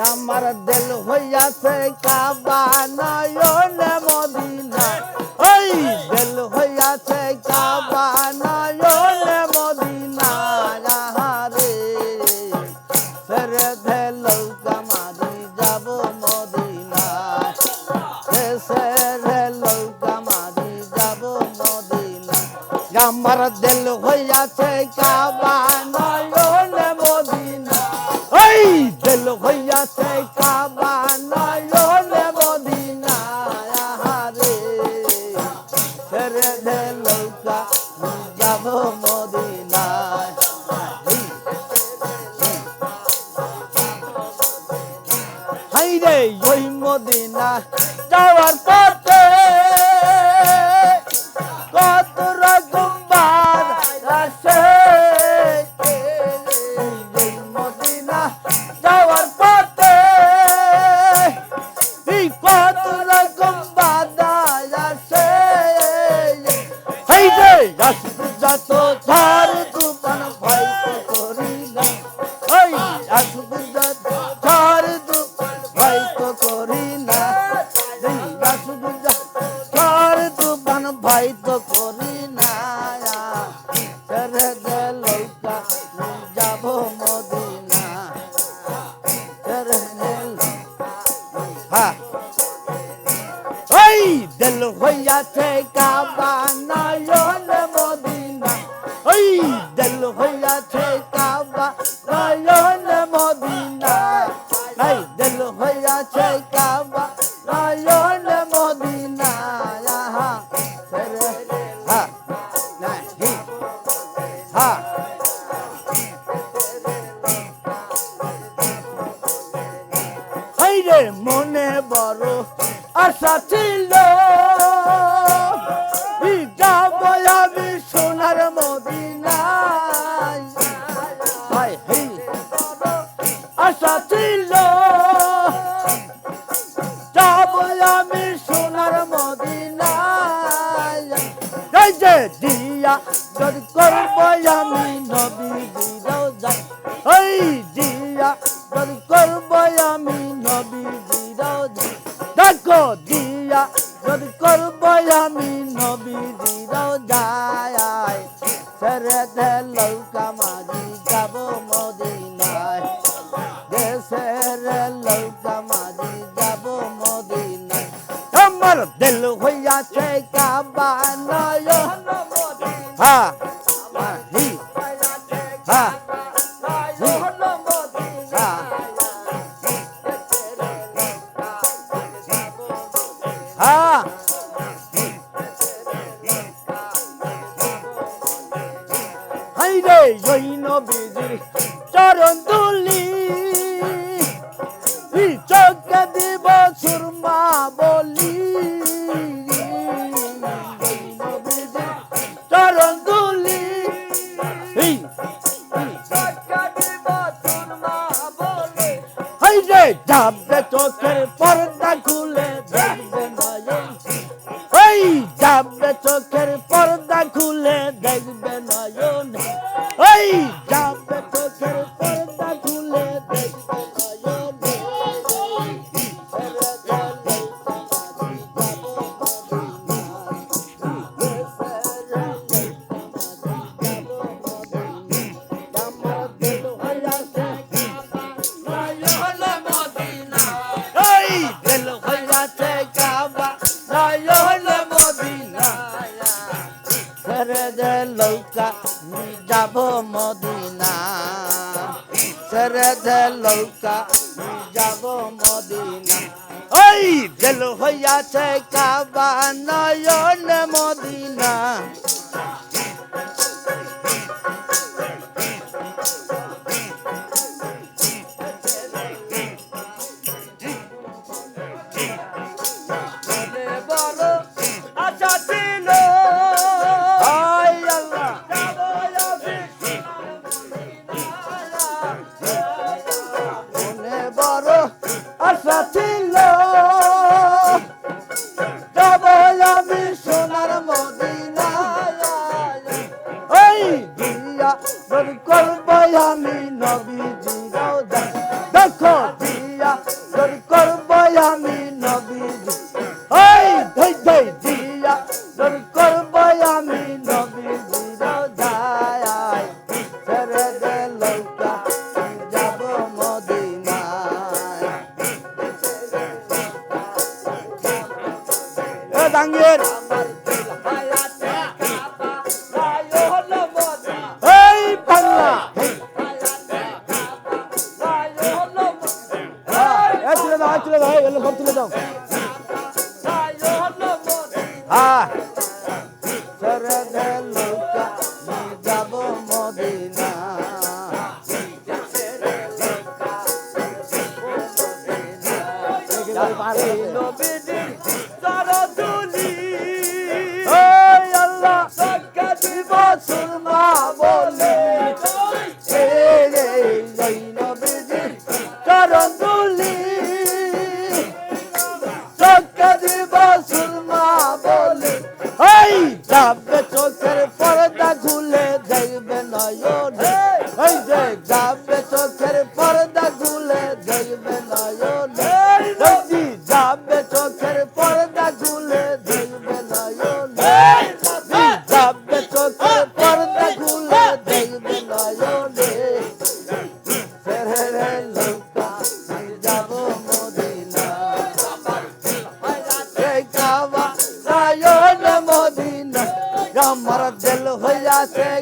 আমার দিল হইয়াছে কাবা নয়ন মদিনা। ওই দিল হইয়াছে কাবা নয়ন মদিনা। রে ছেড়ে দিল কামারি যাব মদিনা। ছেড়ে লৌকা, মারি যাব মদিনা। আমার দিল হইয়াছে কাবা নয়ন দিল হইয়াছে কাবা নয়ন মদিনা রে ছেড়ে দে লৌকা যাব মদিনা হাই রে মদিনা যাওয়ার পথে রকম বাধা আসে। যত হইয়াছে কাবা নয়ন মদিনা ওই দিল হইয়াছে কাবা নয়ন মদিনা এই দিল হইয়াছে কাবা নয়ন মদিনা নাই মনে বড় আশা মদিনায় হাই, হেই। আশা ছিল যাব আমি সোনার মদিনায়। যে দিয়া যদি করব আমি নবী দিরাও যাই এই দিয়া যদি করব আমি নবী দিরাও যাই আমার দিল হইয়াছে কাবা নয়ন হ্যাঁ হি হি হ্যাঁ হ্যাঁ হাই রে ওই নবীজির চরণ তুলি। চোখে দিব যাবে চোখের পর্দা খুলে দেখবে নয়ন ওই যাবে চোখের পর্দা ছেড়ে দে লৌকা যাব মদিনা। ছেড়ে দে লৌকা যাব মদিনা। ওই দিল হইয়াছে কাবা নয়ন মদিনা। জাহাঙ্গীর এই বাংলা। তুলে দাও তুলে দাও এলো সব তুলে দাও। হ্যাঁ যাব মদিনা। দিব সুরমা বলি। রে এই নবীজি, চরণ দুলি চক্কা দিব সুরমা বলি। এই, যাবে চোখের পর্দা খুলে দেখবে নয়ন। এই যে, যাবে হইয়াছে কাবা